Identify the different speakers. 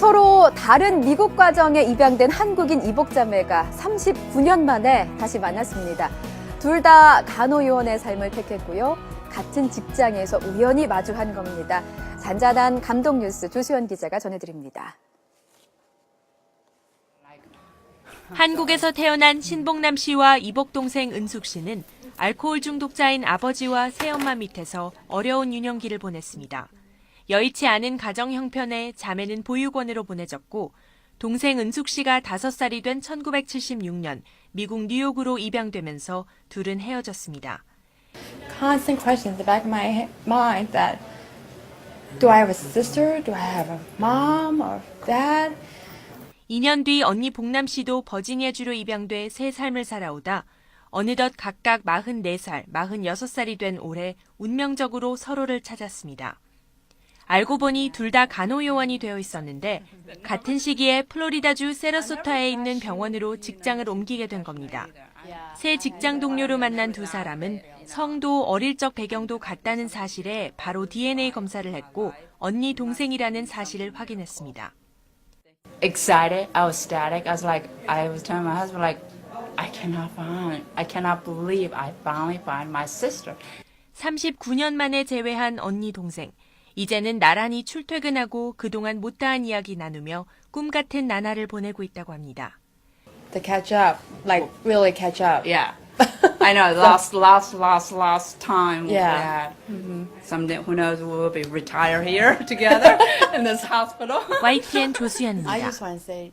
Speaker 1: 서로 다른 미국 과정에 입양된 한국인 이복자매가 39년 만에 다시 만났습니다. 둘 다 간호요원의 삶을 택했고요. 같은 직장에서 우연히 마주한 겁니다. 잔잔한 감동 뉴스 조수연 기자가 전해드립니다.
Speaker 2: 한국에서 태어난 신봉남 씨와 이복 동생 은숙 씨는 알코올 중독자인 아버지와 새엄마 밑에서 어려운 유년기를 보냈습니다. 여의치 않은 가정 형편에 자매는 보육원으로 보내졌고 동생 은숙 씨가 5살이 된 1976년 미국 뉴욕으로 입양되면서 둘은 헤어졌습니다.
Speaker 3: constant question in the back of my mind that do I have a sister? Do I have a mom or dad?
Speaker 2: 2년 뒤 언니 복남 씨도 버지니아주로 입양돼 새 삶을 살아오다 어느덧 각각 44살, 46살이 된 올해 운명적으로 서로를 찾았습니다. 알고 보니 둘 다 간호요원이 되어 있었는데 같은 시기에 플로리다주 세러소타에 있는 병원으로 직장을 옮기게 된 겁니다. 새 직장 동료로 만난 두 사람은 성도 어릴 적 배경도 같다는 사실에 바로 DNA 검사를 했고 언니 동생이라는 사실을 확인했습니다.
Speaker 4: excited. I was static. I was like, I was telling my husband, like, I cannot find, I cannot believe I finally find my sister.
Speaker 2: 39년 만에 재회한 언니 동생. 이제는 나란히 출퇴근하고 그동안 못다한 이야기 나누며 꿈 같은 나날을 보내고 있다고 합니다.
Speaker 3: To catch up, like really catch up.
Speaker 4: Yeah. I know, lost, lost, lost, lost time. we
Speaker 3: Yeah.
Speaker 4: had. Someday, who knows, we'll be retired here together in this hospital.
Speaker 2: YTN
Speaker 5: I
Speaker 2: 조수연입니다.
Speaker 5: just want to say